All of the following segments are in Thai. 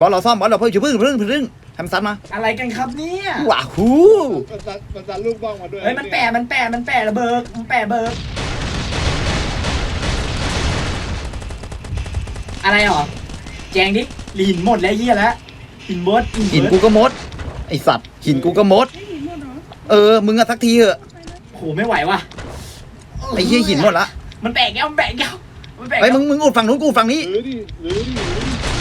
บอลเราซ่อมบอลเราเพิ่งช่วยพึ่งพึ่งพึ่งทำซัดมาอะไรกันครับเนี่ยว้าวหูมันจะมันจะลูกบ้องมาด้วยเฮ้ยมันแปะมันแปะมันแปะระเบิดมันแปะเบิกอะไรหรอแจงดิหินหมดแล้วเฮียแล้วหินหมดหินหมกูดก็มด ไอสัตว์หินกูก็มด เออ มึงอะสักทีเถอะโหไม่ไหวว่ะไอ้เหี้ยหินหมดละมันแปะแก้วมันแปะแก้วมันแปะไอ้ยแก้วมึงมึงอุดฝั่งนู้นกูอุดฝั่งนี้หรือดิหรือดิหรือดิ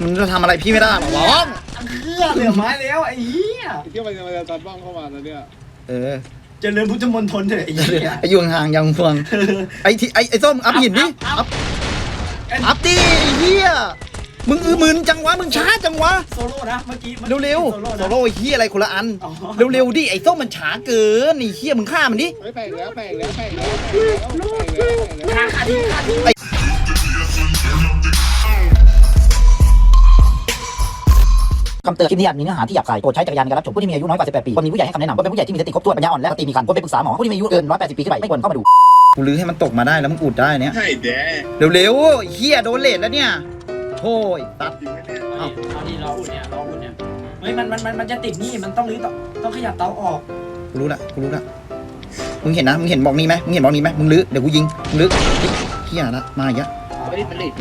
มึงจะทำอะไรพี่ไม่ได้หรอกน้องเครื่องเหลือไม้แล้วไอ้เหี้ยไอ้ที่มันจะมันจะตัดบ้องเข้ามาแล้วเนี่ยเออเจริญพุทธมณฑลเถอะไอ้เหี้ยไอ้ยุงห่างยังเฟืองไอ้ที่ไอ้ไอ้ส้มอัพหินดิอัอัพพอัพดิไอ้เหี้ยมึงอือมึนจังวะมึงช้าจังวะโซโล่นะเมื่อกี้เร็วโซๆโล่โซนะ โล่ไอ้เหี้ยอะไรคนละอันอ๋อ เร็วๆดิไอ้ส้มมันช้าเกินไอ้เหี้ยมึงฆ่ามันดิ เฮ้ยแปลกแล้วแปลกแล้วแปลกแล้วแปลกแล้วแปลกแล้วแปลกแล้ว ขาขาทิ้งขาทิ้ง คำเตือนคลิปนี้อาจมีเนื้อหาที่หยาบคายโปรดใช้จักรยานในการรับชมผู้ที่มีอายุน้อยกว่า 18 ปีควรมีผู้ใหญ่ให้คำแนะนำควรเป็นผู้ใหญ่ที่มีสติครบถ้วนปัญญาอ่อนและสติมีครรควรไปปรึกษาหมอผู้ที่มีอายุเกิน 180 ปีขึ้นไปไม่ควรเข้ามาดูกูลื้อให้มันตกมาได้แล้วมึงอุดได้เนี่ยใช่แดเร็วๆเหี้ยโดนเลทแล้วเนี่ยโธ่ไอ้ตัดจริงไหมเนี่ยเอาดิเอาดิรออุ่นเนี่ยรออุ่นเนี่ยเฮ้ยมันมันมันมันจะติดนี่มันต้องรื้อต้องต้องขยับเตาออกกูรู้ละกูรู้ละมึงเห็นนะมึงเห็นบอกนี้ไหมมึงเห็นบอกนี้ไหมมึงลื้อเดี๋ยวกูยิงมึงลื้อเฮียละมาอีกแล้ว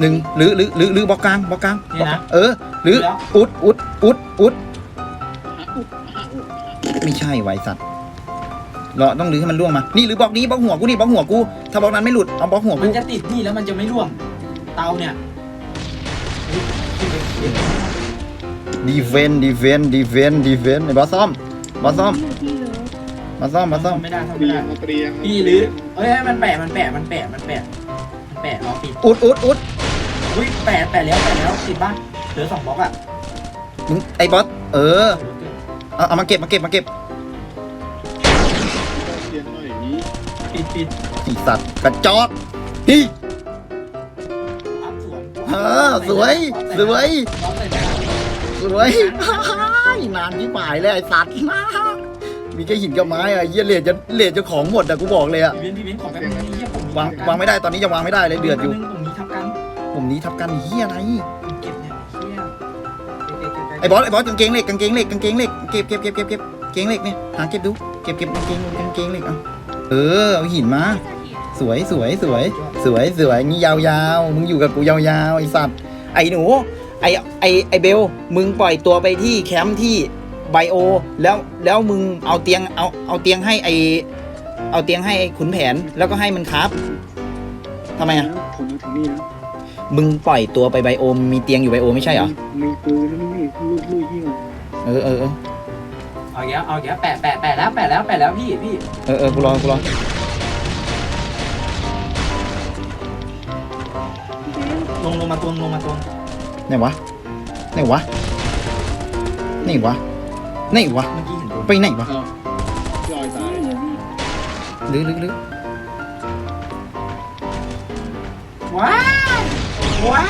หนึ่งลื้อลื้อลื้อลื้อบล็อกกลางบล็อกกลางบล็อกกลางเออลื้ออุดอุดอุดอุดไม่ใช่ไวสัตว์รอต้องลื้อให้มันล่วงมา นี่ลื้อบล็อกนี้บล็อกหัวกูนี่บล็อกหัวกู ถ้าบล็อกนั้นไม่หลุดเอาบล็อกหัวมักูนจะติดนี่แล้วมันจะไม่ร่วง เตาเนี่ยดีเวนดีเวนดีเวนดีเวนไอ้บอสซ่อมบอสซ่อมบอสซ่อมบอสซ่อมไม่ได้ทำเตรีไม่ยได้งมาเตรียงพี่หรือเฮ้ยมันแปะมันแปะมันแปะมันแปะมัน แปะรอปิดอุดอุดอุดอุ้ยแปะแปะแล้วแปะแล้วติดบ้านเหลือสองบล็อกอะมึงไอ้บอสเออเอาเอามาเก็บมาเก็บมาเก็บเตรียงหน่อยนี้ปิดปิดไอ้สัตว์กระจอกฮีอัพสวนเออสวยสวยบล็อกใส่แปะสวยนานที่หมายเลยไอ้สัตว์มีแค่หินกับไม้อะเยี่ยเหรียญจะเหรียญจะของหมดอะกูบอกเลยอะพี่เว้นพี่เว้นของแป๊บนึงนี่เหี้ยผมมี วางทับกันวางไม่ได้ตอนนี้ยังวางไม่ได้เลยเดือดอยู่ผมมีทับกันผมนี้ทับกันเฮียอะไรผมเก็บเนี่ยเหี้ยเก็บเก็บเก็บเก็บไอ้บอสไอ้บอสกางเกงเหล็กกางเกงเหล็กกางเกงเหล็กเก็บเก็บเก็บเก็บเก็บกางเกงเหล็กเนี่ยหาเก็บดูเก็บเก็บกางเกงกางเกงเหล็กเอาเออเอาหินมาสวยสวยสวยสวยสวยนี่ยาวๆมึงอยู่กับกูยาวๆไอ้สัตว์ไอ้หนูไอ้ไอ้ไอ้เบลมึงปล่อยตัวไปที่แคมป์ที่ไบโอ แล้วแล้วมึงเอาเตียงเอาเอาเตียงให้ไอ เอาเตียงให้ไอ้ขุนแผนแล้วก็ให้มันครับทำไมอะ ผมมาถึงนี่นะมึงปล่อยตัวไปไบโอมีเตียงอยู่ไบโอไม่ใช่เหรอ มีปืนแล้วนี่ลูกลูกยี่ห้อเออเออเออเอาแกเอาแกแปะแปะแปะแล้วแปะแล้วแปะแล้วพี่พี่เออเออกูรอกูรอลงลงมาตวงลงมาตวงไหนวะไหนวะไหนวะไหนวะเมื่อกี้เห็นตัวไปไหนวะเอาลอยตาย ลึกลึกลึกว้ายว้า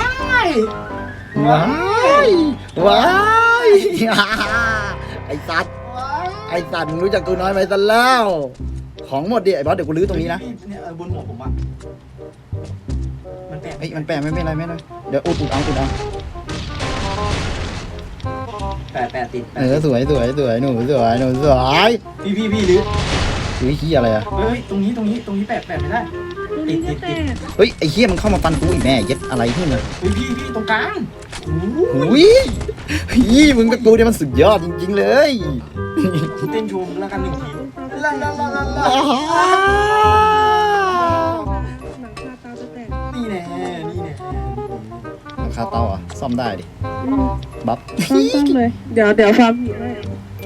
ยว้ายว้ายไอ้สัตว์ไอ้สัตว์มึงรู้จักกูน้อยไปซะแล้ว ของหมดดิไอ้บอสเดี๋ยวกูลื้อตรงนี้นะเนี่ยเออบนหัวผมอะมันแปะเฮ้ยมันแปะไม่เป็นไรไม่เป็นไรเดี๋ยวอุดอุดเอาอุดเอาแปะแปะติดเออสวยสวยสวยหนูสวยหนูสวยพี่พี่พี่หรือ อุ้ยขี้ยอะไรอะเฮ้ยตรงนี้ตรงนี้ตรงนี้แปะแปะไม่ได้ ติดติดติด เฮ้ยไอ้เฮียมันเข้ามาฟันกูอีกแม่เย็ดอะไรขึ้นเลยเฮ้ยพี่พี่ตรงกลางโอ้โหอุ้ยยี่มึงกับกูเนี่ยมันสุดยอดจริงๆเลยเต้นโชว์แล้วกันหนึ่งทีลาลาลาลาลาหลังคาตาจะแตกนี่แน่นี่แน่ราคาเตาอะซ่อมได้ดิอืมบัฟต้องต้องเลย เดี๋ยวเดี๋ยวฟาร์มผีให้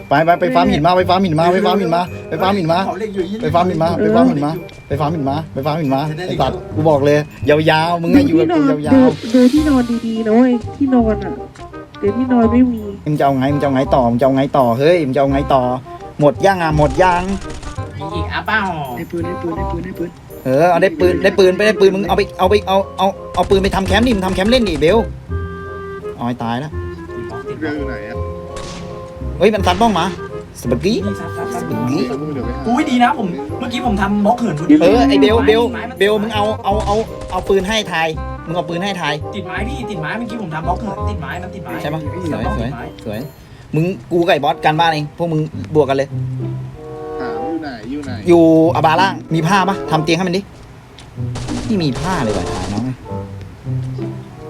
ไปไปไปฟาร์มหินมาไปฟาร์มหินมาไปฟาร์มหินมาไปฟาร์มหินมาเขเหล็กอยู่ยี่ไปฟาร์มหินมาไปฟาร์มหินมาไปฟาร์มหินมาไปฟาร์มหินมาไอ้สัตว์กูบอกเลยยาวๆมึงไงอยู่กับที่นกูอนยาดูวดูที่นอนดีๆนะเว้ยที่นอนอะเดี๋ยวที่นอนไม่มีๆมึงจะเอาไงมึงจะเอาไงต่อมึงจะเอาไงต่อเฮ้ยมึงจะเอาไงต่อ หมดย่างอะหมดย่างมีอีกอะเป้าได้ปืนได้ปืนได้ปืนได้ปืนเออเอาได้ปืนได้ปืนไปได้ปืนมึงเอาไปเอาไปเอาเอาเอาปืนไปทำแคมป์ดิมึงทำแคมป์เล่นดิเบลเอาให้ตายแล้วเรืออยู่ไหนอะ เฮ้ยมันซัดบ้องมาสปากี้นี่ซับซับซับสปากี้เดี๋ยวไปหาอุ้ยดีนะผม เมื่อกี้ผมทำบล็อกเหินพอดีเออไอเบลเบลเบลมึงเอาเอาเอาเอาปืนให้ทายมึงเอาปืนให้ทายติดไม้พี่ติดไม้เมื่อกี้ผมทำบล็อกเหมือนติดไม้มันติดไม้ใช่ปะสวยต้องสวยติดไม้สวยมึงกูกับไอ้บอสกันบ้านเองพวกมึงบวกกันเลยถามอยู่ไหนอยู่ไหนอยู่อาบาล่างมีผ้าปะทำเตียงให้มันดินี่มีผ้าเลยว่ะถ่ายน้อง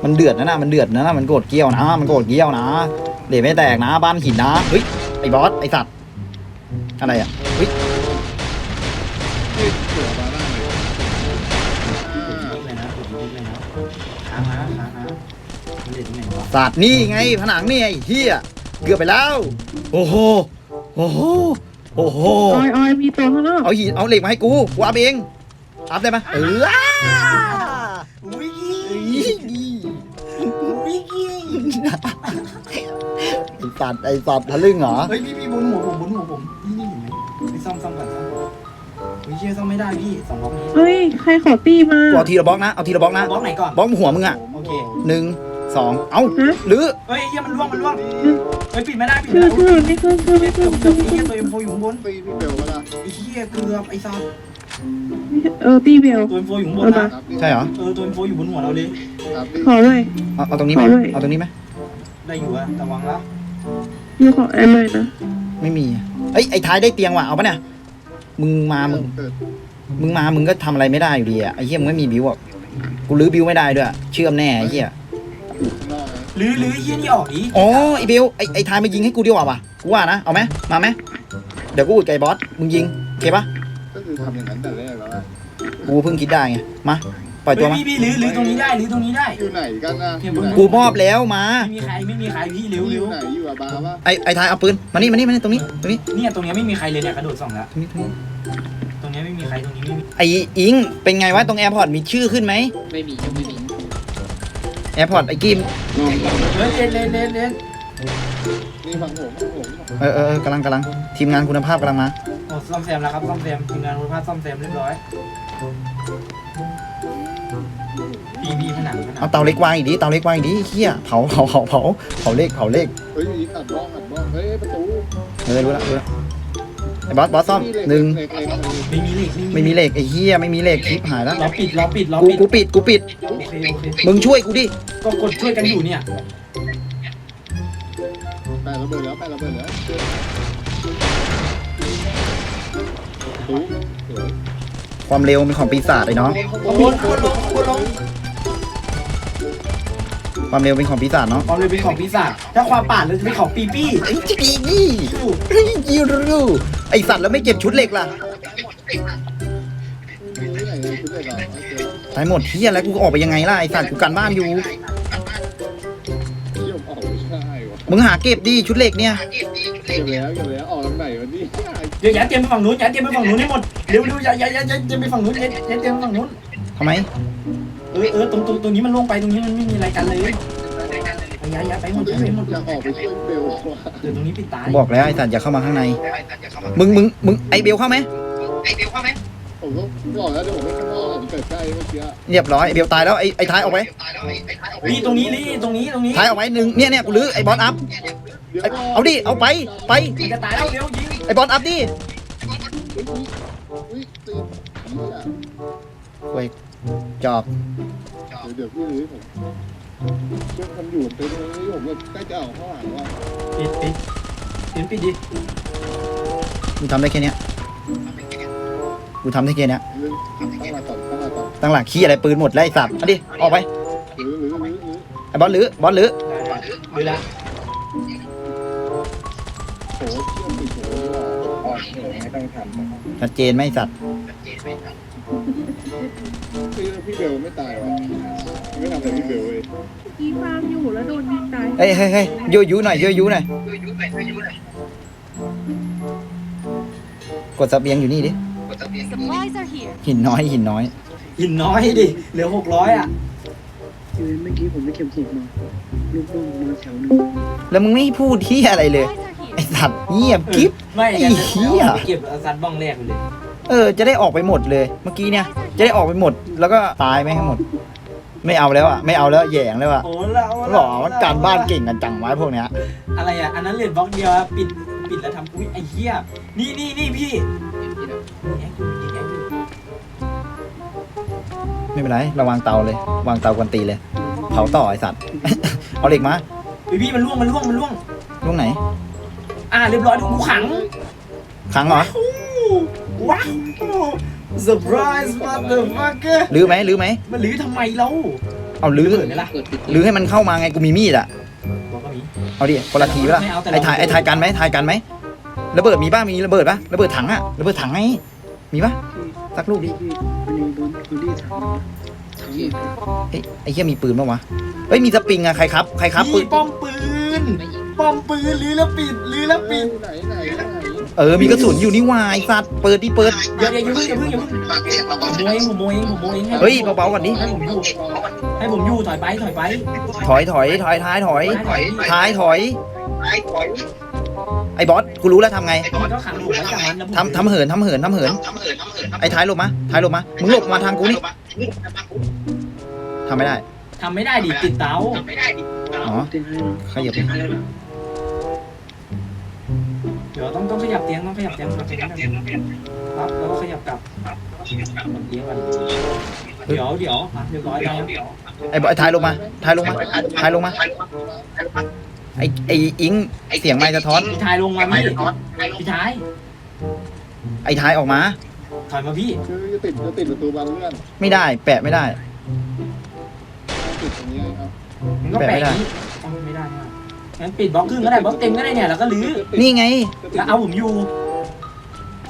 มันเดือดนะนะมันเดือดนะนะมันโกรธเกี้ยวนะมันโกรธเกี้ยวนะ เหลวไม่แตกนะ บ้านหินนะเฮ้ยไอ้บอสไอ้สัตว์อะไรอะเฮ้ยเสือบาร่าเลยยิงเลยนะผมยิงเลยนะค้างนะค้างนะมันเด็ดตรงไหนวะสัตว์นี่ไงผนังนี่ไอ้เฮียเกือบไปแล้ว โอ้โหโอ้โหโอ้โหออยออยมีตัวข้างนอกเอาหินเอาเหล็กมาให้กูกูอัพเองอัพได้ไหมเออ ไอสัตว์ไอสัตว์ทะลึ่งเหรอ เฮ้ยพี่พี่บนหัวผมบนหัวผมนี่นี่เห็นไหมไปซ่อมซ่อมก่อนซ่อมก่อนวิเชี่ยซ่อมไม่ได้พี่สองบล็อกนี้เฮ้ย ใครขอตีมากูเอาทีละบล็อกนะ เอาทีละบล็อกนะ บล็อกไหนก่อนบล็อกหัวมึงอะโอเคหนึ่งสองเอ้าฮะ หรือเฮ้ยเหี้ยมันล่วงมันล่วงเฮ้ยปิดไม่ได้ปิดชื่ไม่อได้ชื่อไม่ขึ้นชื่อไม่เกืขึ้อนบชื่เกืออบไม่เหี้ยขึ้นตัวเอ็มโฟอยู่ข้างบนตีพี่เบลวะล่ะไอ้เหี้ยเกือบไอ้ซาเออตีเบล ตัวเอ็มโฟอยู่ข้างบนเอามานะครับใช่เหรอ เออตัวเอ็มโฟอยู่บนหัวเราเลย ครับพี่ขอเลย เอาเอาตรงนี้ไหมขอด้วยเอาตรงนี้ไหมได้อยู่อะระวังแล้ว ยูขอแอนเลยนะไม่มีเอ้ยไอ้ท้ายได้เตียงว่ะเอาปะเนี่ยมึงมามึงเกิดมึงมามึงก็ทำอะไรไม่ได้อยู่ดีอะไอ้เหี้ยมึงไม่มีบิวอะกูรื้อบิวไม่ได้ด้วยเชื่อมแน่ไอ้เหี้ยนอกนะหรือหรือไอ้เหี้ยนี่ออกดิอ๋อไอ้บิวไอ้ไอ้ท้ายมายิงให้กูดีกว่าว่ะกูว่านะเอาไหมมาไหมเดี๋ยวกูอุดไก่บอสมึงยิงโอเคปะก็คือทำอย่างนั้นแต่แรกแล้วอะกูเพิ่งคิดได้ไงมา ปล่อยตัวมาเฮ้ยพี่พี่หรือหรือตรงนี้ได้หรือตรงนี้ได้ อยู่ไหนกันนะเนี่ยอยู่ไหนกูมอบแล้วมา ไม่มีใครไม่มีใครพี่เร็วอเร็วยู่ไหนอยู่อะบาร์ปะไอ้ไอ้ท้ายเอาปืน มานี่มานี่มานี่ตรงนี้ตรงนี้เนี่ยตรงเนี้ยไม่มีใครเลยเนี่ยกระโดดส่องแล้วตรงนี้ตรงนี้ตรงเนี้ยไม่มีใครตรงนี้ไม่มีไอ้อิงเป็นไงวะตรงแอร์พอร์ตมีชื่อขึ้นไหมไม่มียังไม่มีแอร์พอร์ตไอ้กิมนอนเฮ้ยเล่นเล่นเล่นเล่นนี่ฟังผมฟังผมเออเออเออกำลังกำลังทีมงานคุณภาพกำลังมาโอ้ซ่อมแซมแล้วครับซ่อมแซมทีมงานคุณภาพซ่อมแซมเรียบร้อย พี่พี่ผนังผนัเอางเตาเล็กวางอีกดิเตาเล็กวางอีกดิเฮียเผาเผาเผาเผาเผาเลขเผาเลขเฮ้ยมีอัดบ้องอัดบ้องเฮ้ยประตูเออรู้แล้วรู้แล้วไอ้บอสบอสซ่อมเหล็กหนึ่งเหล็กเหล็กเหล็กไม่มีเหล็กไม่มีเหล็กไอ้เฮียไม่มีเหล็กคลิปหายแล้วเราปิดเราปิดเรากูปิดกูปิดกูปิดโอเคโอเคมึงช่วยกูดิก็กดช่วยกันอยู่เนี่ยแปะระเบิดแล้วแปะระเบิดแล้วประตูสวยความเร็วเป็นของปีศาจไอ้น้องขบวนขบวนลงขบวนลง ความเร็วเป็นของปีศาจเนาะความเร็วเป็นของปีศาจถ้าความป่าดเลยจะเป็นของปีปี้ไอ้จีนี่ไอ้จีรูไอ้สัตว์แล้วไม่เก็บชุดเหล็กล่ะมีที่ไหนเลยชุดเหล็กเหรอโอเคตายหมดเฮียแล้วกูออกไปยังไงล่ะไอ้สัตว์กูกันบ้านอยู่ที่ผมออกไม่ได้วะมึงหาเก็บดิชุดเหล็กเนี่ยเก็บแล้วเก็บแล้วออกทางไหนวะนี่เดี๋ยวอย่าเตรียมไปฝั่งนู้นอย่าเตรียมไปฝั่งนู้นให้หมดเร็วเร็วอย่าอย่าอย่าอย่าเตรียมไปฝั่งนู้นอย่าอย่าเตรียมไปฝั่งนู้นทำไม เออเออตรงตรงตรงนี้มันลงไปตรงนี้มันไม่มีอะไรกันเลยอย่าอย่าไปหมดอย่าไปหมดอยากออกไปช่วยเบลว่ะเดี๋ยวตรงนี้ปิดตายกูบอกแล้วไอ้สัตว์อย่าเข้ามาข้างใน มึงมึงมึงไอเบลเข้าไหมผมก็บอกแล้วเดี๋ยวผมไม่ข้างนอกผมเกิดใกล้เมื่อกี้เรียบร้อยไอ้เบลตายแล้วไอ้ไอ้ท้ายออกไปนี่ตรงนี้นี่ตรงนี้ตรงนี้ท้ายออกไปหนึ่งเนี่ยเนี่ยกูรื้อไอ้บอสอัพเดี๋ยวไอ้เอาดิเอาไปไปมันจะตายแล้วเร็วยิงไอ้บอสอัพดิ อุ้ยตีเหี้ยเว้ยจอบเดี๋ยวเดี๋ยวพี่รื้อผมช่วยทำอยู่เป็นตรงนี้ผมก็ใกล้จะออกข้างหลังว่าปิดปิดปิดปิดดิกูทำได้แค่เนี้ยกูทำได้แค่เนี้ยเรื่องตั้งหลักก่อนตั้งหลักก่อนตั้งหลักขี้อะไรปืนหมดแล้วไอ้สัตว์เอาดิออกไปหรือหรือหรือหรือไอ้บอสรื้อบอสรื้อดูละโหเชื่อมติดโหดีกว่าอ่อนไม่ต้องทำชัดเจนไหมไอ้สัตว์ พี่พี่เบลไม่ตายวะไม่ทำอะไรพี่เบลเลยกีฟาร์มอยู่แล้วโดนยิงตายเฮ้ยเฮ้ยเฮ้ยโยยุหน่อยโยยุหน่อยกดสเบียงอยู่นี่ดิ Supplies are here. หินน้อยหินน้อย หินน้อยดิ เหลือหกร้อยอะ คือเมื่อกี้ผมไปเก็บศพมาลูกน้องมาแถวหนึงแล้วมึงไม่พูดที่อะไรเลย Supplies are ไอ้ here. สัตว์เงียบกิ๊บ ไม่ไอ้จะเหี้ยไปเก็บซัดบ้องแรกไปเลย เออ จะได้ออกไปหมดเลย เมื่อกี้เนี่ย จะได้ออกไปหมด แล้วก็ตายไปให้หมด ไม่เอาแล้วอะ ไม่เอาแล้วแหย่งแล้วอะโอ้เราหล่อว่าการบ้านเก่งกันจังไว้พวกเนี้ย อะไรอะ อันนั้นเหรียญบล็อกเดียวอะปิด ปิดแล้วทำอุ้ยไอ้เหี้ย นี่นี่นี่พี่แอคอยู่ยิงแอคอยู่ไม่ไม่เป็นไรเราวางเตาเลย วางเตากวนตีเลย เผาต่อไอสัตว์ เอาเหล็กมาพี่พี่มันล่วงมันล่วงมันล่วงลูกไหน อ่าเรียบร้อยถูกขัง ขังเหรอ ว้าวเซอร์ไพรส์มาเตอร์ฟักเกอร์ลื้อไหมลื้อไหมมันหรือทำไมเราเอาลื้อเปิดไหมล่ะลื้อให้มันเข้ามาไงกูมีมีดอะบอกก็มีเอาดิคนละทีปะล่ะไม่เอาแต่ไอ้ถ่ายลองไอ้ถ่ายกันไหมถ่ายกันไหมระเบิดมีบ้างมีระเบิดปะระเบิดถังอะระเบิดถังไงมีปะสักลูกดิพี่มันอยู่บนพื้นที่ถังถังหมดเลยเฮ้ยไอ้เหี้ยมีปืนปะวะเฮ้ยมีสปริงอะใครครับใครครับปืนี่นป้อมปืนป้อมปืนหรือแล้วปิดหรือแล้วปิดไหนไหนไหน เออมีกระสุนอยู่นี่หวายสัตว์เปิดดิเปิดเดี๋ยวเดี๋ยวอย่าเพิ่งอย่าเพิ่งอย่าเพิ่งผมโมยเองผมโมยเองผมโมยเองให้เฮ้ยเบาๆก่อนดิให้ผมอยู่ให้ผมอยู่ถอยไปถอยไปถอยถอยถอยท้ายถอยถอยท้ายถอย ไอ้บอสกูรู้แล้วทำไงพี่ก็ขังผมไว้จากมันแล้วผมทำทำเหินทำเหินทำเหิน ไอ้ท้ายหลบมาท้ายหลบมามึงหลบมาทางกูนี่ทำไม่ได้ทำไม่ได้ดิติดเตาอ๋อเตียงให้เนาะขยับเดี๋ยวต้องต้องขยับเตียงต้องขยับเตียงขยับเตียงครับแล้วก็ขยับกลับเตียงก่อนเดี๋ยวเดี๋ยวอะเรียบร้อยแล้วไอ้บอสไอ้ท้ายลงมาท้ายลงมาท้ายลงมาไอ้ไอ้อิงเสียงไมค์สะท้อนพี่ชายลงมาพี่พี่ชายไอ้ท้ายออกมาถอยมาพี่คือจะติดจะติดประตูบานเลื่อนไม่ได้ แปะไม่ได้ติดตรงนี้ครับมันก็แปะอย่างนี้อ๋อไม่ได้ไม่ได้ งั้นปิดบล็อกครึ่งก็ได้บล็อกเต็มก็ได้เนี่ยแล้วก็ลื้อนี่ไง แล้วเอาผมอยู่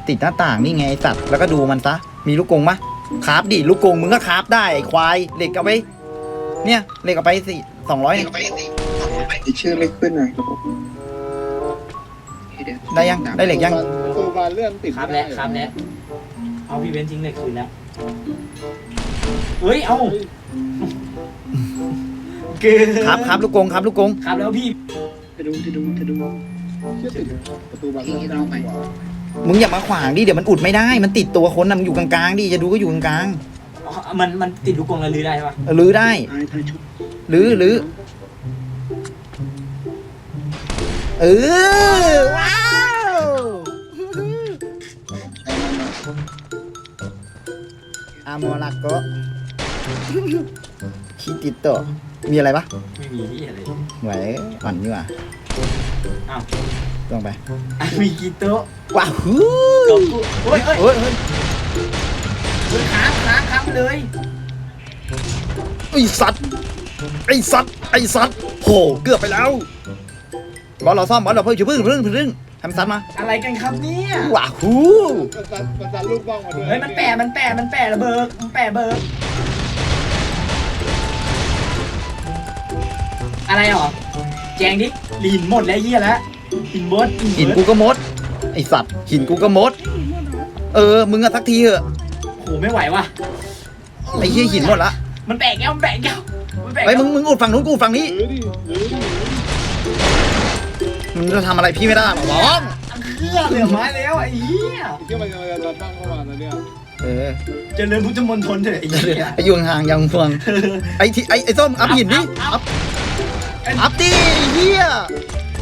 ติดหน้าต่างนี่ไงไอ้สัตว์แล้วก็ดูมันซะมีลูกกรงปะคราฟดิลูกกรงมึงก็คราฟได้ไอ้ควายเหล็กเอาไป เนี่ยเหล็กเอาไปสิสองร้อยชื่อไม่ขึ้นหน่อยครับผมได้ยังได้เหล็กยังประตูบานเลื่อนติดครับไม่แล้วได้ครับแล้วเอาพี่เบนทิ้งเลยคืนแล้วเฮ้ยเอา เกินครับครับลูกกรงครับลูกกรงครับแล้วพี่จะดูจะดูจะดูเชื่อติดประตูบานเลื่อนได้กว่ามึงอย่ามาขวางดิเดี๋ยวมันอุดไม่ได้ มันติดตัวคนนะมันอยู่กลางๆดิจะดูก็อยู่กลางอ๋อมันมันติดลูกกรงแล้วลื้อได้ปะๆเออลื้อได้ทายทายชุบลื้อลื้อเออว้าวอาโมลักโกคิติโตะ มีอะไรปะไม่มีที่อะไรไหวอ่อนนี่หว่าอ้าวลงไปอะมีกี่โต๊ะว้าวฮูกับกูเฮ้ยเฮ้ยเฮ้ยเฮ้ยเฮ้ยค้างค้างค้างไปเลยไอสัตว์ไอสัตว์ไอสัตว์โหเกือบไปแล้วบอลเราซ่อมบอลเราเพิ่งเพิ่งเพิ่งเพิ่งเพิ่งทำซัดมาอะไรกันครับเนี่ยว้าวฮูมันจะมันจะลูกบ้องมาด้วยเฮ้ยมันแปะมันแปะมันแปะระเบิดมันแปะเบิก อะไรหรอ แจงดิลีนหมดแล้วเยี่ยแล้วหินบดหินกูก็มด ไอสัตว์หินกูก็มด เออ มึงอะสักทีเถอะโหไม่ไหวว่ะ ไอเหี้ยหินหมดละมันแปะแก้วมันแปะแก้วมันแปะไอ้ยแก้วมึงมึงอุดฝั่งนู้นกูอุดฝั่งนี้หรือดิหรือดิมึงจะทำอะไรพี่ไม่ได้หรอกน้องเครื่องเหลือไม้แล้วไอ้เหี้ยที่มันจะจะตั้งเข้ามาแล้วเนี่ยเออเจริญพุทธมณฑลเถอะไอ้เหี้ยไอยุงห่างยังพวงไอที่ไอไอส้มอัพหินดิอัพ อัพดิไอ้เหี้ย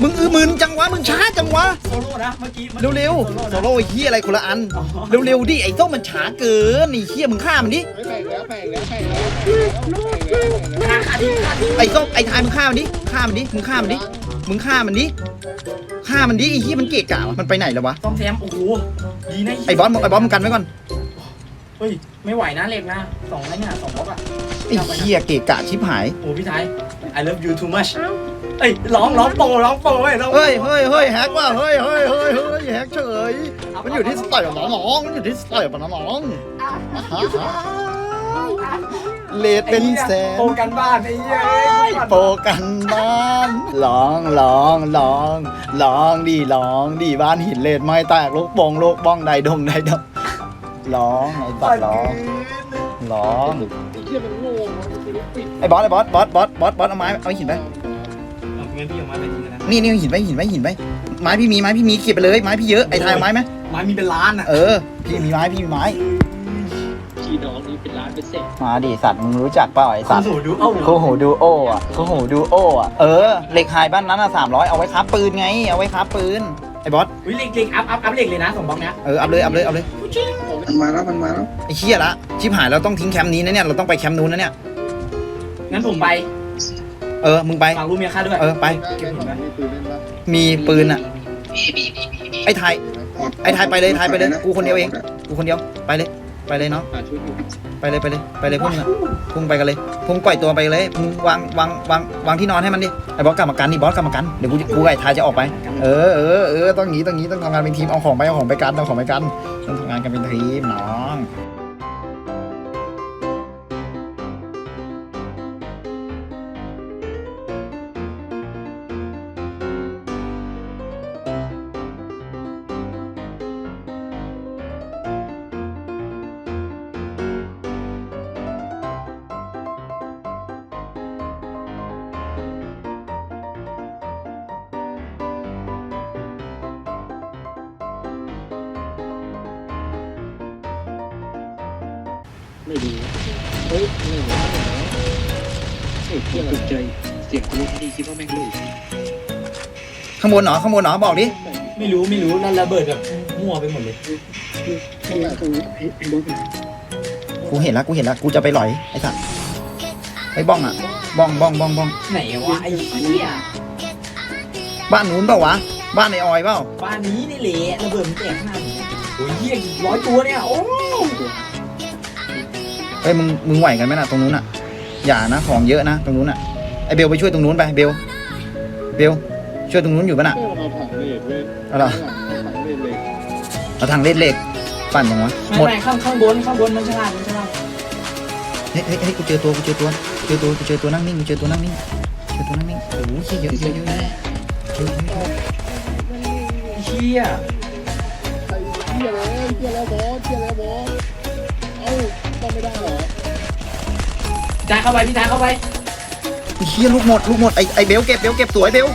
มึงอือมึนจังวะ มึงช้าจังวะ โซโล่นะเมื่อกี้มันเร็วๆโซโซโล่โล่ไอ้เหี้ยอะไรคนละอันอ๋อเร็วๆดิไอ้ส้มมันช้าเกินไอ้เหี้ยมึงฆ่ามันดิไม่แบ่งแล้วแบ่งแล้วแบ่งแล้วแบ่งแล้วแบ่งแล้วแบ่งแล้วขาขาดทิ้งขาดทิ้งไอ้ส้มไอ้ทายมึงฆ่ามันดิ ฆ่ามันดิ มึงฆ่ามันดิ มึงฆ่ามันดิ ฆ่ามันดิไอ้เหี้ยมันเกะกะวะมันไปไหนแล้ววะซ่อมแซมโอ้โหดีนะไอ้บอสมึงไอ้บอสมึงกันไว้ก่อน เฮ้ยไม่ไหวนะเล็กนะสองอะไรเนี่ยสองบล็อกอะไอ้เหี้ยเกะกะชิบหาย โอ้พี่ชาย I love you too much เอ้ยร้องร้องโปรร้องโปรเว้ยร้องโปรเฮ้ยเฮ้ยเฮ้ยแฮกว่ะเฮ้ยเฮ้ยเฮ้ยเฮ้ยแฮกเฉย มันอยู่ที่สไตล์ของน้องๆมันอยู่ที่สไตล์ของน้องๆเลดเป็นแสนโปรกันบ้านไอ้เหี้ยโปรกันบ้านลองลองลองลองดีลองดีบ้านหินเลดไม่แตกลูกบงลูกบ้องใดดงใดดงร้องไอ้ตัดร้องร้องไอ้เหี้ยมันโง่มันจะ ได้ปิดไอ้บอสไอ้บอสบอสบอสบอสบอสเอาไม้เอาหินไปเอาเงินพี่ออกมาไปทีนะนี่นี่หินไปหินไปหินไปไม้พี่มีไม้พี่มีเก็บไปเลยไม้พี่เยอะไอ้ทายเอาไม้ไหมไม้มีเป็นล้านอะเออ พี่มีไม้พี่มีไม้ พี่น้องนี่เป็นร้านเป็นเซ็ตมาดิสัตว์มึงรู้จักเปล่าไอ้สัตว์ โอ้โหดูเอ้าโคโหดูโออะโคโหดูโออะ เออเหล็กไฮบ้านนั้นอะสามร้อยเอาไว้ค้าปืนไง เอาไว้ค้าปืน ไออ้บอสอุ้ยเหล็กเหล็กอัพอัพอัพเหล็กเลยนะสองบล็อกเนี้ยเอออัพเลยอัพเลยอัพเลย มันมาแล้ว มันมาแล้ว ไอ้เหี้ยละ ชิบหายเราต้องทิ้งแคมป์นี้นะเนี่ย เราต้องไปแคมป์นู้นนะเนี่ย งั้นผมไปเออ มึงไป ฝากรูเมียค่าด้วยเออ ไปได้ได้ฝั่งนี้ปืนเล่นปะมีปืนอะ ไอ้ไทย ไอ้ไทยไปเลยไทยไปเลย กูคนเดียวเอง กูคนเดียว ไปเลย ไปเลยเนาะหาชุดอยู่ไปเลยไปเลย ไปเลยพุ่งอะพุ่งไปกันเลย พุ่งปล่อยตัวไปเลยพุ่งวางวางวางวางที่นอนให้มันดิ ไอ้บอสกรรมการนี่บอสกรรมการเดี๋ยวกูกูกับไอ้ไทยจะออกไป เออเออเออต้องงี้ต้องงี้ต้องทำงานเป็นทีม เอาของไปเอาของไปกันเอาของไปกัน ต้องทำงานกันเป็นทีมน้อง เฮ้ยตกใจ เสียงกูดีคิดว่าแม่งเลยข้างบนเหรอข้างบนเหรอบอกดิไม่รู้ไม่รู้นั่นระเบิดแบบมั่วไปหมดเลยไอ้ตรงนี้ไอ้ไอ้บอสมันกูเห็นแล้วกูเห็นแล้วกูจะไปหลอยไอ้สัตว์ไอ้บ้องอะบ้องบ้องบ้องบ้องไหนวะไอ้เหี้ยบ้านนู้นเปล่าวะบ้านในออยเปล่าบ้านนี้นี่แหละระเบิดมันแตกขนาดนี้โอ้ยเหี้ยร้อยตัวเนี่ยโอ้เฮ้ยมึงมึงไหวกันไหมน่ะตรงนู้นอะ อย่านะของเยอะนะตรงนู้นอะไอ้เบลไปช่วยตรงนู้นไปเบลเบลช่วยตรงนู้นอยู่ปะน่ะเพื่อนเอาถังเลดเว้ยเอาเหรอถังเลดเลยเอาทางเล่นเหล็กปั่นยังวะไม่หมดไม่ข้างข้างบนข้างบนมันฉลาดมันฉลาดเฮ้ยเฮ้ยเฮ้ยกูเจอตัวกูเจอตัวเจอตัวกูเจอตัวนั่งนิ่งกูเจอตัวนั่งนิ่งเจอตัวนั่งนิ่งโอ้โหเหี้ยเยอะเยอะเยอะเยอะเยอะเยอะเยอะเหี้ยไอ้เหี้ยแล้วเหี้ยแล้วบอสเหี้ยแล้วบอสเอ้าต้องไม่ได้เหรอ พี่ตายเข้าไปพี่ตายเข้าไปไอ้เฮียลูกหมดลูกหมดไอ้ไอ้เบลเก็บเบลเก็บสวยเบล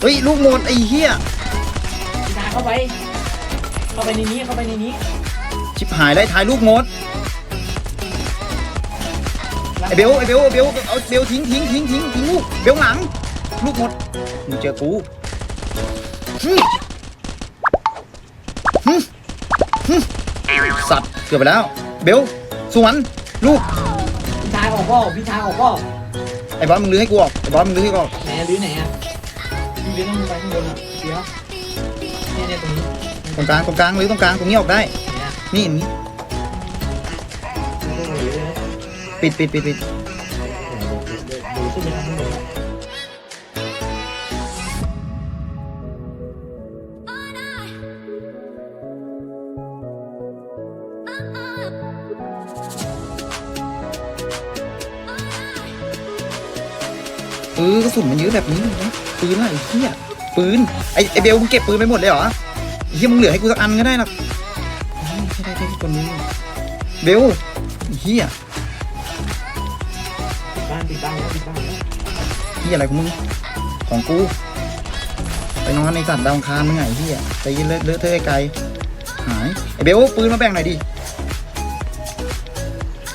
เฮ้ยลูกหมดไอ้เฮียพี่ตายเข้าไป เข้าไปในนี้เข้าไปในนี้ชิบหายได้ถ่ายลูกหมดไอ้เบลไอ้เบลไอ้เบลเอาเบลทิ้งทิ้งทิ้งทิ้งทิ้งลูกเบลหลัง ลูกหมดมึงเจอกูหึหึหึสัตว์เกือบไปแล้ว เบลสวน ลูกพี่ตายออกก็พี่ตายออกก็ไอ้บอสมึงลื้อให้กูออกไอ้บอสมึงลื้อให้กูออกไหนอะหรือไหนอะพี่เลี้ยงต้องไปข้างบนอะเดี๋ยวเนี่ยเนี่ยตรงนี้ตรงกลางตรงกลางลื้อตรงกลางตรงนี้ออกได้เนี่ยนี่อย่างนี้ไม่ต้องหนีเลยปิดปิดปิดปิดดูขึ้นไปทางข้างบน ออกระสุนมันเยอะแบบนี้เลยนะปืนอะไอ้เหี้ยปืนไอไอเบลมึงเก็บปืนไปหมดเลยเหรอเหี้ยมึงเหลือให้กูสักอันก็ได้หรอกอ้าวใช่ได้ได้คนนี้เบลเหี้ยบ้านปิดบ้านแล้วปิดบ้านแล้วเหี้ยอะไรของมึงของกูไปนอนในสัตว์ดาวอังคารมึงไงเหี้ยไปเลอะเลอะเทอะไกลหายไอเบลปืนมาแบ่งหน่อยดิ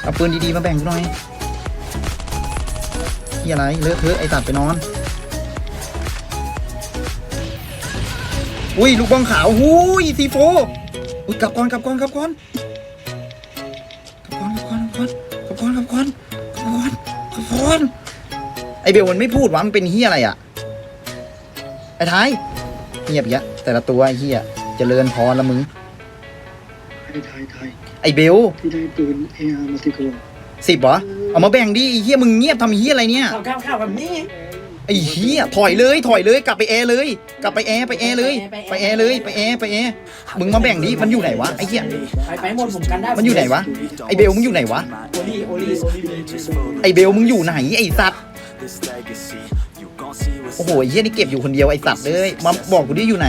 เอาปืนดีๆมาแบ่งกูหน่อย เหี้ยอะไรเลอะเทอะไอ้สัตว์ไปนอน อุ้ยลูกบอลขาวหูยซีโฟอุ้ยกลับก่อนกลับก่อนกลับก่อนกลับก่อนกลับก่อนกลับก่อนกลับก่อนกลับก่อนกลับก่อนกลับก่อนไอเบลมันไม่พูดวะมันเป็นเฮียอะไรอะไอ้ท้ายเงียบอีกแล้วแต่ละตัวไอ้เฮียเจริญพรละมึงไอ้ไทยไทยไอเบลที่ได้ปืนเออาร์มาติโกน สิบเหรอเอามาแบ่งดิไอเฮียมึงเงียบทำเฮียอะไรเนี่ยข้าวข้าวข้าวแบบนี้ไอเฮียถอยเลยถอยเลยกลับไปแอร์เลย กลับไปแอร์ไปแอร์เลยไปแอร์เลยไปแอร์ไปแอร์มึงมาแบ่งดิมันอยู่ไหนวะไอเฮียไปไปหมดผมกันได้มันอยู่ไหนวะไอเบลมึงอยู่ไหนวะโอลี่โอลี่โอลี่ไอเบลมึงอยู่ไหนไอสัตว์โอ้โหไอ้เหี้ยนี่เก็บอยู่คนเดียวไอสัตว์เลยมาบอกกูดิอยู่ไหน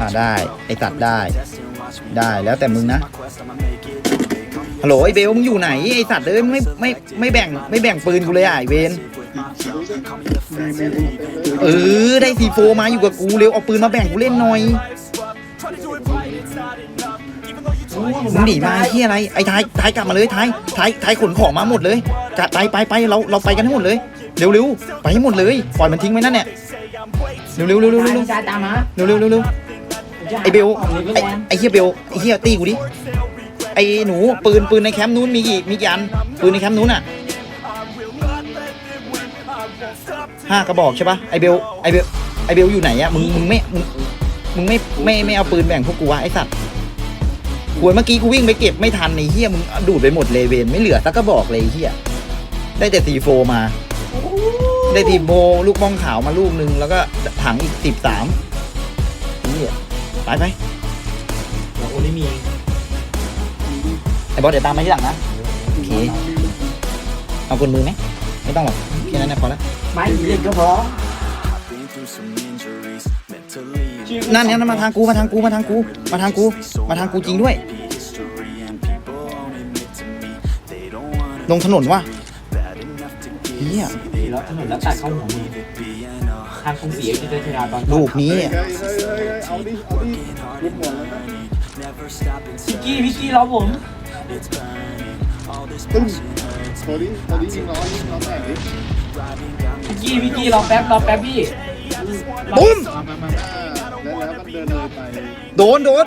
อ่าได้ ไอสัตว์ได้ ได้แล้วแต่มึงนะฮัลโหลไอเบลมึงอยู่ไหนไอสัตว์เลยไม่ไม่ไม่แบ่งไม่แบ่งปืนกูเลยอะไอเวนได้แม่ได้ปืนเออได้ซีโฟมาอยู่กับกูเร็วเอาปืนมาแบ่งกูเล่นหน่อยมึงหนีมาไอ้ที่อะไรไอ้ท้ายท้ายกลับมาเลยท้ายท้ายท้ายขนของมาหมดเลยกะไปไปไปเราเราไปกันทั้งหมดเลย เร็วเร็วไปให้หมดเลยปล่อยมันทิ้งไว้นั่นเนี่ย เร็วเร็วเร็วเร็วเร็วเร็วจ่ายตามมาเร็วเร็วเร็วเร็วไอเบลไอไอเฮียเบลไอเฮียตีกูดิไอหนูปืนปืนในแคมป์นู้นมีกี่มีกี่อันปืนในแคมป์นู้นอะห้ากระบอกใช่ปะไอเบลไอเบลไอเบลอยู่ไหนอะมึงมึงไม่มึงมึงไม่ไม่ไม่เอาปืนแบ่งพวกกูวะไอสัตว์หวยเมื่อกี้กูวิ่งไปเก็บไม่ทันไอเฮียมึงดูดไปหมดเลยเวนไม่เหลือสักกระบอกเลยเฮียได้แต่ซีโฟมา ได้ทีโมลูกบ้องขาวมาลูกหนึ่งแล้วก็ถังอีกสิบสามนี่ไปไปเดี๋ยวโอลิมีไอ้บอสเดี๋ยวตามมาที่หลังนะโอเคเอาบนมือไหมไม่ต้องหรอกแค่นั้นนะพอแล้วไม่เล่นก็พอนั่นเนี่ยนั่นมาทางกูมาทางกูมาทางกู มาทางกู มาทางกูจริงด้วย ลงถนนว่ะเฮีย แล้วถนนแล้วตัดเข้าหัวมือทางกรุงศรีอยุธยาตอนลูกนี้เฮ้ยเฮ้ยเฮ้ยเฮ้ยเอาดิเอาดิรุดหมดแล้วนะพิกกี้พิกกี้รอผมตึ้งโทรดิโทรดิยิงล้อยิงล้อแตกดิพิกกี้พิกกี้รอแป๊บรอแป๊บพี่ปุ้มมามามามาแล้วแล้วมันเดินเลยไป โดนโดน